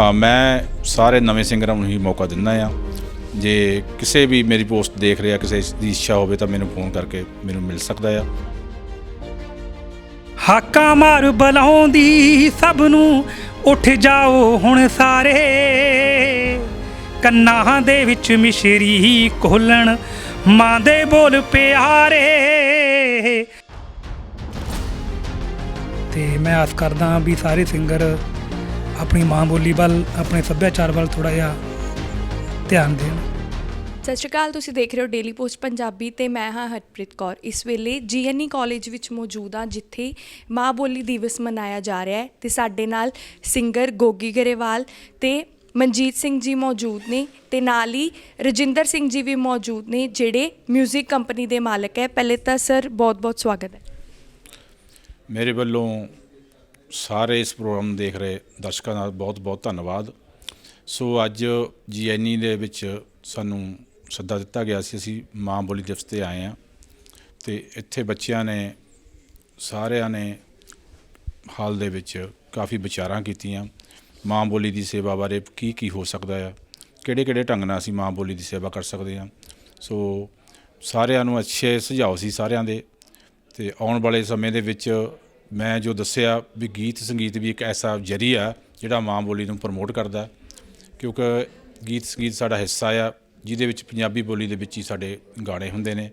ਹਾਂ, ਮੈਂ ਸਾਰੇ ਨਵੇਂ ਸਿੰਗਰਾਂ ਨੂੰ ਹੀ ਮੌਕਾ ਦਿੰਦਾ ਆ ਜੇ ਕਿਸੇ ਵੀ ਮੇਰੀ ਪੋਸਟ ਦੇਖ ਰਿਹਾ, ਕਿਸੇ ਦੀ ਇੱਛਾ ਹੋਵੇ ਤਾਂ ਮੈਨੂੰ ਫੋਨ ਕਰਕੇ ਮੈਨੂੰ ਮਿਲ ਸਕਦਾ ਆ। ਹਾਕਾਂ ਮਾਰ ਬਲਾਉਂਦੀ ਸਭ ਨੂੰ, ਉੱਠ ਜਾਓ ਹੁਣ ਸਾਰੇ। ਕੰਨਾਂ ਦੇ ਵਿੱਚ ਮਿਸ਼ਰੀ ਕੋਲਣ ਮਾਂ ਦੇ ਬੋਲ ਪਿਆਰੇ। ਤੇ ਮੈਂ ਆਸ ਕਰਦਾ ਵੀ ਸਾਰੇ ਸਿੰਗਰ ਆਪਣੀ ਮਾਂ ਬੋਲੀ ਵੱਲ ਆਪਣੇ ਸੱਭਿਆਚਾਰ ਵੱਲ ਥੋੜਾ ਜਿਹਾ ਧਿਆਨ ਦੇਣ। ਸਤਿ ਸ਼੍ਰੀ ਅਕਾਲ ਤੁਸੀਂ ਦੇਖ ਰਹੇ ਹੋ ਡੇਲੀ ਪੋਸਟ ਪੰਜਾਬੀ ਤੇ ਮੈਂ ਹਾਂ ਹਰਪ੍ਰੀਤ ਕੌਰ। ਇਸ ਵੇਲੇ ਜੀਐਨਈ ਕਾਲਜ ਵਿੱਚ ਮੌਜੂਦ ਹਾਂ ਜਿੱਥੇ ਮਾਂ ਬੋਲੀ ਦਿਵਸ ਮਨਾਇਆ ਜਾ ਰਿਹਾ ਹੈ ਤੇ ਸਾਡੇ ਨਾਲ ਸਿੰਗਰ ਗੋਗੀ ਗਰੇਵਾਲ ਤੇ ਮਨਜੀਤ ਸਿੰਘ ਜੀ ਮੌਜੂਦ ਨੇ ਤੇ ਨਾਲ ਹੀ ਰਜਿੰਦਰ ਸਿੰਘ ਜੀ ਵੀ ਮੌਜੂਦ ਨੇ ਜਿਹੜੇ 뮤직 ਕੰਪਨੀ ਦੇ ਮਾਲਕ ਹੈ। ਪਹਿਲੇ ਤਾਂ ਸਰ ਬਹੁਤ-ਬਹੁਤ ਸਵਾਗਤ ਹੈ। ਮੇਰੇ ਵੱਲੋਂ ਸਾਰੇ ਇਸ ਪ੍ਰੋਗਰਾਮ ਦੇਖ ਰਹੇ ਦਰਸ਼ਕਾਂ ਦਾ ਬਹੁਤ-ਬਹੁਤ ਧੰਨਵਾਦ। ਸੋ ਅੱਜ ਜੀਐਨਈ ਦੇ ਵਿੱਚ ਸਾਨੂੰ ਸੱਦਾ ਦਿੱਤਾ ਗਿਆ ਸੀ, ਅਸੀਂ ਮਾਂ ਬੋਲੀ ਦਿਵਸ ਤੇ ਆਏ ਆ ਤੇ ਇੱਥੇ ਬੱਚਿਆਂ ਨੇ, ਸਾਰਿਆਂ ਨੇ ਹਾਲ ਦੇ ਵਿੱਚ ਕਾਫੀ ਵਿਚਾਰਾਂ ਕੀਤੀਆਂ। ਮਾਂ ਬੋਲੀ ਦੀ ਸੇਵਾ ਬਾਰੇ ਕੀ ਕੀ ਹੋ ਸਕਦਾ ਆ, ਕਿਹੜੇ ਕਿਹੜੇ ਢੰਗ ਨਾਲ ਅਸੀਂ ਮਾਂ ਬੋਲੀ ਦੀ ਸੇਵਾ ਕਰ ਸਕਦੇ ਹਾਂ। ਸੋ ਸਾਰਿਆਂ ਨੂੰ ਅੱਛੇ ਸੁਝਾਅ ਸੀ ਸਾਰਿਆਂ ਦੇ ਤੇ ਆਉਣ ਵਾਲੇ ਸਮੇਂ ਦੇ ਵਿੱਚ ਮੈਂ ਜੋ ਦੱਸਿਆ ਵੀ ਗੀਤ, ਸੰਗੀਤ ਵੀ ਇੱਕ ਐਸਾ ਜਰੀਆ ਜਿਹੜਾ ਮਾਂ ਬੋਲੀ ਨੂੰ ਪ੍ਰਮੋਟ ਕਰਦਾ ਕਿਉਂਕਿ ਗੀਤ, ਸੰਗੀਤ ਸਾਡਾ ਹਿੱਸਾ ਆ, ਜਿਹਦੇ ਵਿੱਚ ਪੰਜਾਬੀ ਬੋਲੀ ਦੇ ਵਿੱਚ ਹੀ ਸਾਡੇ ਗਾਣੇ ਹੁੰਦੇ ਨੇ।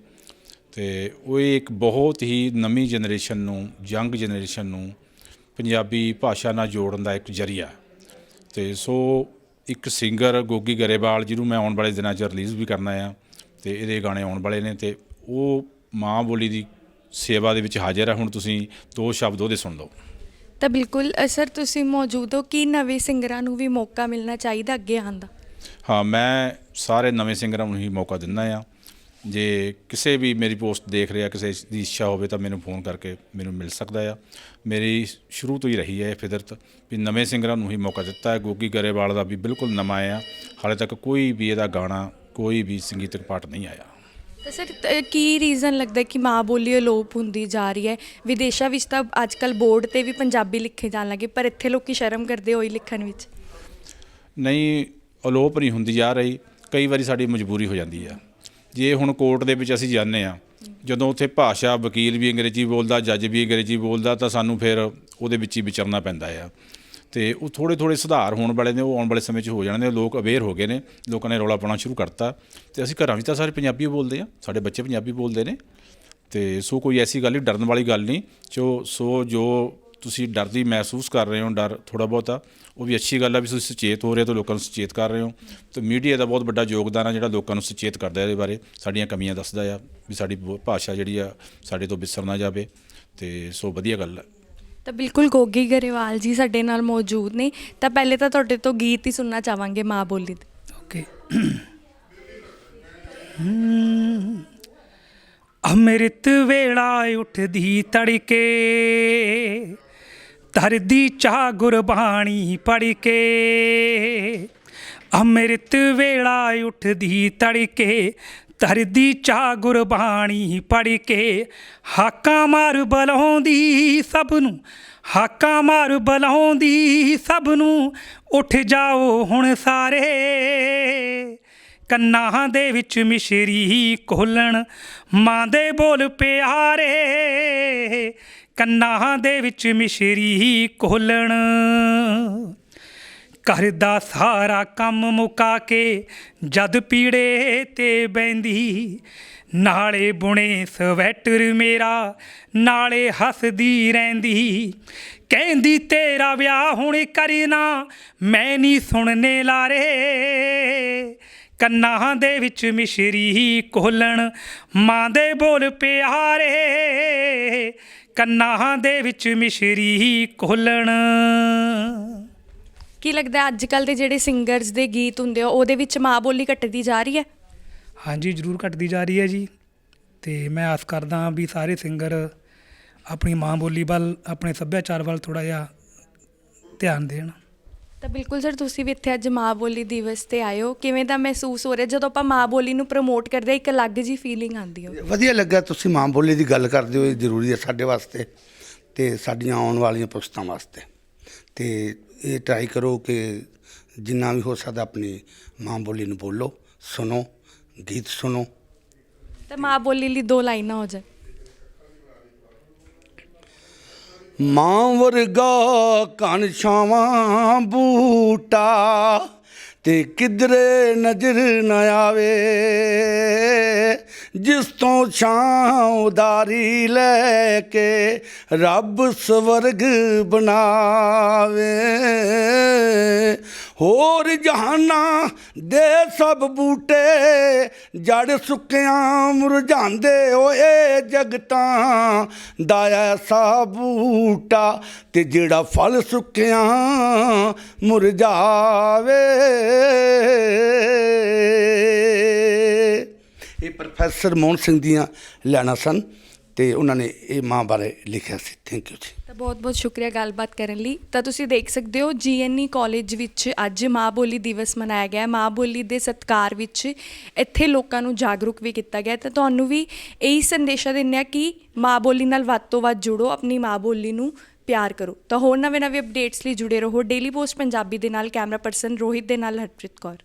ਤੇ ਉਹ ਇੱਕ ਬਹੁਤ ਹੀ ਨਵੀਂ ਜਨਰੇਸ਼ਨ ਨੂੰ ਯੰਗ ਜਨਰੇਸ਼ਨ ਨੂੰ ਪੰਜਾਬੀ ਭਾਸ਼ਾ ਨਾਲ ਜੋੜਨ ਦਾ ਇੱਕ ਜਰੀਆ। ਤੇ ਸੋ ਇੱਕ ਸਿੰਗਰ ਗੋਗੀ ਗਰੇਵਾਲ, ਜਿਹਨੂੰ ਮੈਂ ਆਉਣ ਵਾਲੇ ਦਿਨਾਂ 'ਚ ਰਿਲੀਜ਼ ਵੀ ਕਰਨਾ ਆ, ਤੇ ਇਹਦੇ ਗਾਣੇ ਆਉਣ ਵਾਲੇ ਨੇ, ਤੇ ਉਹ ਮਾਂ ਬੋਲੀ ਦੀ ਸੇਵਾ ਦੇ ਵਿੱਚ ਹਾਜ਼ਰ ਹੈ ਹੁਣ ਤੁਸੀਂ ਦੋ ਸ਼ਬਦ ਉਹਦੇ ਸੁਣ ਲਓ। ਤਾਂ ਬਿਲਕੁਲ ਸਰ ਤੁਸੀਂ ਮੌਜੂਦ ਹੋ ਕਿ ਨਵੇਂ ਸਿੰਗਰਾਂ ਨੂੰ ਵੀ ਮੌਕਾ ਮਿਲਣਾ ਚਾਹੀਦਾ ਅੱਗੇ ਆਉਣ ਦਾ? ਹਾਂ ਮੈਂ ਸਾਰੇ ਨਵੇਂ ਸਿੰਗਰਾਂ ਨੂੰ ਹੀ ਮੌਕਾ ਦਿੰਦਾ ਆ। ਜੇ ਕਿਸੇ ਵੀ ਮੇਰੀ ਪੋਸਟ ਦੇਖ ਰਿਹਾ ਕਿਸੇ ਦੀ ਇੱਛਾ ਹੋਵੇ ਤਾਂ ਮੈਨੂੰ ਫੋਨ ਕਰਕੇ ਮੈਨੂੰ ਮਿਲ ਸਕਦਾ ਆ। ਮੇਰੀ ਸ਼ੁਰੂ ਤੋਂ ਹੀ ਰਹੀ ਹੈ ਇਹ ਫਿਦਰਤ ਵੀ ਨਵੇਂ ਸਿੰਗਰਾਂ ਨੂੰ ਹੀ ਮੌਕਾ ਦਿੱਤਾ ਹੈ। ਗੋਗੀ ਗਰੇਵਾਲ ਦਾ ਵੀ ਬਿਲਕੁਲ ਨਵਾਂ ਆ। ਹਾਲੇ ਤੱਕ ਕੋਈ ਵੀ ਇਹਦਾ ਗਾਣਾ ਕੋਈ ਵੀ ਸੰਗੀਤਕ ਪਾਰਟ ਨਹੀਂ ਆਇਆ। ਤਾਂ ਸਰ ਤ- ਕੀ ਰੀਜ਼ਨ ਲੱਗਦਾ ਕਿ ਮਾਂ ਬੋਲੀ ਅਲੋਪ ਹੁੰਦੀ ਜਾ ਰਹੀ ਹੈ? ਵਿਦੇਸ਼ਾਂ ਵਿੱਚ ਤਾਂ ਅੱਜ ਅੱਜਕੱਲ ਬੋਰਡ ਤੇ ਵੀ ਪੰਜਾਬੀ ਲਿਖੇ ਜਾਣ ਲੱਗੇ, ਪਰ ਇੱਥੇ ਲੋਕੀ ਸ਼ਰਮ ਕਰਦੇ ਹੋਈ ਲਿਖਣ ਵਿੱਚ। ਨਹੀਂ, ਅਲੋਪ ਨਹੀਂ ਹੁੰਦੀ ਜਾ ਰਹੀ। ਕਈ ਵਾਰੀ ਸਾਡੀ ਮਜਬੂਰੀ ਹੋ ਜਾਂਦੀ ਆ। ਜੇ ਹੁਣ ਕੋਰਟ ਦੇ ਵਿੱਚ ਅਸੀਂ ਜਾਂਦੇ ਆ ਜਦੋਂ ਉੱਥੇ ਭਾਸ਼ਾ ਵਕੀਲ ਵੀ ਅੰਗਰੇਜ਼ੀ ਬੋਲਦਾ, ਜੱਜ ਵੀ ਅੰਗਰੇਜ਼ੀ ਬੋਲਦਾ, ਤਾਂ ਸਾਨੂੰ ਫਿਰ ਉਹਦੇ ਵਿੱਚ ਹੀ ਵਿਚਰਨਾ ਪੈਂਦਾ ਆ। ਤੇ ਉਹ ਥੋੜੇ ਥੋੜੇ ਸੁਧਾਰ ਹੋਣ ਵਾਲੇ ਨੇ, ਉਹ ਆਉਣ ਵਾਲੇ ਸਮੇਂ 'ਚ ਹੋ ਜਾਣੇ ਨੇ, ਲੋਕ ਅਵੇਅਰ ਹੋ ਗਏ ਨੇ, ਲੋਕਾਂ ਨੇ ਰੌਲਾ ਪਾਉਣਾ ਸ਼ੁਰੂ ਕਰਤਾ। ਤੇ ਅਸੀਂ ਘਰਾਂ ਵਿੱਚ ਤਾਂ ਸਾਰੇ ਪੰਜਾਬੀ ਬੋਲਦੇ ਆ, ਸਾਡੇ ਬੱਚੇ ਪੰਜਾਬੀ ਬੋਲਦੇ ਨੇ। ਤੇ ਸੋ ਕੋਈ ਐਸੀ ਗੱਲ ਨਹੀਂ, ਡਰਨ ਵਾਲੀ ਗੱਲ ਨਹੀਂ, ਜੋ, ਸੋ ਜੋ ਤੁਸੀਂ ਡਰਦੀ ਮਹਿਸੂਸ ਕਰ ਰਹੇ ਹੋ, ਡਰ ਥੋੜਾ ਬਹੁਤਾ, ਉਹ ਵੀ ਅੱਛੀ ਗੱਲ ਆ ਵੀ ਤੁਸੀਂ ਸੁਚੇਤ ਹੋ ਰਹੇ ਹੋ ਤਾਂ ਲੋਕਾਂ ਨੂੰ ਸੁਚੇਤ ਕਰ ਰਹੇ ਹੋ। ਤੇ ਮੀਡੀਆ ਦਾ ਬਹੁਤ ਵੱਡਾ ਯੋਗਦਾਨ ਆ ਜਿਹੜਾ ਲੋਕਾਂ ਨੂੰ ਸੁਚੇਤ ਕਰਦਾ ਇਹਦੇ ਬਾਰੇ, ਸਾਡੀਆਂ ਕਮੀਆਂ ਦੱਸਦਾ ਆ ਵੀ ਸਾਡੀ ਬੋ- ਭਾਸ਼ਾ ਜਿਹੜੀ ਆ ਸਾਡੇ ਤੋਂ ਵਿਸਰ ਨਾ ਜਾਵੇ। ਤੇ ਸੋ ਵਧੀਆ ਗੱਲ ਆ। ਤਾਂ ਬਿਲਕੁਲ ਗੋਗੀ ਗਰੇਵਾਲ ਜੀ ਸਾਡੇ ਨਾਲ ਮੌਜੂਦ ਨੇ। ਤਾਂ ਪਹਿਲੇ ਤਾਂ ਤੁਹਾਡੇ ਤੋਂ ਗੀਤ ਹੀ ਸੁਣਨਾ ਚਾਹਾਂਗੇ, ਮਾਂ ਬੋਲੀ ਦੇ। ਓਕੇ। ਅੰਮ੍ਰਿਤ ਵੇਲਾ ਉੱਠਦੀ ਤੜਕੇ ਧਰਦੀ ਚਾਹ ਗੁਰਬਾਣੀ ਪੜ ਕੇ ਅੰਮ੍ਰਿਤ ਵੇਲਾ ਉੱਠਦੀ ਤੜਕੇ ਧਰਦੀ ਚਾਹ ਗੁਰਬਾਣੀ ਪੜ ਕੇ ਹਾਕਾਂ ਮਾਰ ਬਲਾਉਂਦੀ ਸਭ ਨੂੰ, ਹਾਕਾਂ ਮਾਰ ਬਲਾਉਂਦੀ ਸਭ ਨੂੰ, ਉੱਠ ਜਾਓ ਹੁਣ ਸਾਰੇ। ਕੰਨਾਂ ਦੇ ਵਿੱਚ ਮਿਸ਼ਰੀ ਕੋਲਣ ਮਾਂ ਦੇ ਬੋਲ ਪਿਆਰੇ। ਕੰਨਾਂ ਦੇ ਵਿੱਚ ਮਿਸ਼ਰੀ ਕੋਲਣ ਘਰ ਦਾ ਸਾਰਾ ਕੰਮ ਮੁਕਾ ਕੇ, ਜਦ ਪੀੜੇ ਤੇ ਬੈੰਦੀ ਨਾਲੇ ਬੁਣੇ ਸਵੈਟਰ ਮੇਰਾ, ਨਾਲੇ ਹੱਸਦੀ ਰਹਿੰਦੀ। ਕਹਿੰਦੀ, ਤੇਰਾ ਵਿਆਹ ਹੁਣ ਕਰਨਾ, ਮੈਂ ਨਹੀਂ ਸੁਣਨੇ ਲਾਰੇ। ਕੰਨਾਂ ਦੇ ਵਿੱਚ ਮਿਸ਼ਰੀ ਕੋਲਣ ਮਾਂ ਦੇ ਬੋਲ ਪਿਆਰੇ। ਕੰਨਾਂ ਦੇ ਵਿੱਚ ਮਿਸ਼ਰੀ ਕੋਲਣ ਕੀ ਲੱਗਦਾ ਅੱਜ ਕੱਲ ਦੇ ਜਿਹੜੇ ਸਿੰਗਰਸ ਦੇ ਗੀਤ ਹੁੰਦੇ ਆ ਉਹਦੇ ਵਿੱਚ ਮਾਂ ਬੋਲੀ ਘਟਦੀ ਜਾ ਰਹੀ ਹੈ? ਹਾਂਜੀ ਜ਼ਰੂਰ ਘਟਦੀ ਜਾ ਰਹੀ ਹੈ ਜੀ। ਤੇ ਮੈਂ ਆਸ ਕਰਦਾ ਹਾਂ ਵੀ ਸਾਰੇ ਸਿੰਗਰ ਆਪਣੀ ਮਾਂ ਬੋਲੀ ਵੱਲ ਆਪਣੇ ਸੱਭਿਆਚਾਰ ਵੱਲ ਥੋੜਾ ਜਿਹਾ ਧਿਆਨ ਦੇਣ। ਤਾਂ ਬਿਲਕੁਲ ਸਰ ਤੁਸੀਂ ਵੀ ਇੱਥੇ ਅੱਜ ਮਾਂ ਬੋਲੀ ਦਿਵਸ ਤੇ ਆਏ ਹੋ। ਕਿਵੇਂ ਦਾ ਮਹਿਸੂਸ ਹੋ ਰਿਹਾ? ਜਦੋਂ ਆਪਾਂ ਮਾਂ ਬੋਲੀ ਨੂੰ ਪ੍ਰਮੋਟ ਕਰਦੇ ਹਾਂ ਇੱਕ ਅਲੱਗ ਜੀ ਫੀਲਿੰਗ ਆਉਂਦੀ ਹੈ। ਵਧੀਆ ਲੱਗਾ ਤੁਸੀਂ ਮਾਂ ਬੋਲੀ ਦੀ ਗੱਲ ਕਰਦੇ ਹੋ ਇਹ ਜ਼ਰੂਰੀ ਹੈ ਸਾਡੇ ਵਾਸਤੇ ਤੇ ਸਾਡੀਆਂ ਆਉਣ ਵਾਲੀਆਂ ਪੁਸਤਾਂ ਵਾਸਤੇ। ਤੇ ਇਹ ਟਰਾਈ ਕਰੋ ਕਿ ਜਿੰਨਾ ਵੀ ਹੋ ਸਕਦਾ ਆਪਣੀ ਮਾਂ ਬੋਲੀ ਨੂੰ ਬੋਲੋ ਸੁਣੋ ਗੀਤ ਸੁਣੋ। ਤਾਂ ਮਾਂ ਬੋਲੀ ਲਈ ਦੋ ਲਾਈਨਾਂ ਹੋ ਜਾਣ। ਮਾਂ ਵਰਗਾ ਕਨ ਛਾਵਾਂ ਬੂਟਾ ਤੇ ਕਿਧਰੇ ਨਜ਼ਰ ਨਾ ਆਵੇ। ਜਿਸ ਤੋਂ ਛਾਂ ਉਦਾਰੀ ਲੈ ਕੇ ਰੱਬ ਸਵਰਗ ਬਣਾਵੇ। ਹੋਰ ਜਹਾਨਾਂ ਦੇ ਸਭ ਬੂਟੇ ਜੜ ਸੁੱਕਿਆਂ ਮੁਰਝਾਂਦੇ ਓਏ ਜਗਤਾਂ ਦਾ ਐਸਾ ਬੂਟਾ ਤੇ ਜਿਹੜਾ ਫਲ ਸੁੱਕਿਆਂ ਮੁਰਝਾਵੇ ਇਹ ਪ੍ਰੋਫੈਸਰ ਮੋਹਨ ਸਿੰਘ ਦੀਆਂ ਲੈਣਾ ਸਨ ਤੇ ਉਹਨਾਂ ਨੇ ਇਹ ਮਾਂ ਬਾਰੇ ਲਿਖਿਆ ਸੀ। ਥੈਂਕ ਯੂ ਜੀ। ਤਾਂ ਬਹੁਤ-ਬਹੁਤ ਸ਼ੁਕਰੀਆ ਗੱਲਬਾਤ ਕਰਨ ਲਈ। ਤਾਂ ਤੁਸੀਂ ਦੇਖ ਸਕਦੇ ਹੋ, ਜੀਐਨਈ ਕਾਲਜ ਵਿੱਚ ਅੱਜ ਮਾਂ ਬੋਲੀ ਦਿਵਸ ਮਨਾਇਆ ਗਿਆ। ਹੈ। ਮਾਂ ਬੋਲੀ ਦੇ ਸਤਕਾਰ ਵਿੱਚ ਇੱਥੇ ਲੋਕਾਂ ਨੂੰ ਜਾਗਰੂਕ ਵੀ ਕੀਤਾ ਗਿਆ। ਤਾਂ ਤੁਹਾਨੂੰ ਵੀ ਇਹੀ ਸੰਦੇਸ਼ਾ ਦਿੰਦੇ ਆ ਕਿ ਮਾਂ ਬੋਲੀ ਨਾਲ ਵੱਧ ਤੋਂ ਵੱਧ ਜੁੜੋ, ਆਪਣੀ ਮਾਂ ਬੋਲੀ ਨੂੰ ਪਿਆਰ ਕਰੋ। ਤਾਂ ਹੋਰ ਨਵੇਂ-ਨਵੇਂ ਅਪਡੇਟਸ ਲਈ ਜੁੜੇ ਰਹੋ। ਡੇਲੀ ਪੋਸਟ ਪੰਜਾਬੀ ਦੇ ਨਾਲ, ਕੈਮਰਾ ਪਰਸਨ ਰੋਹਿਤ ਦੇ ਨਾਲ ਹਰਪ੍ਰੀਤ ਕੌਰ।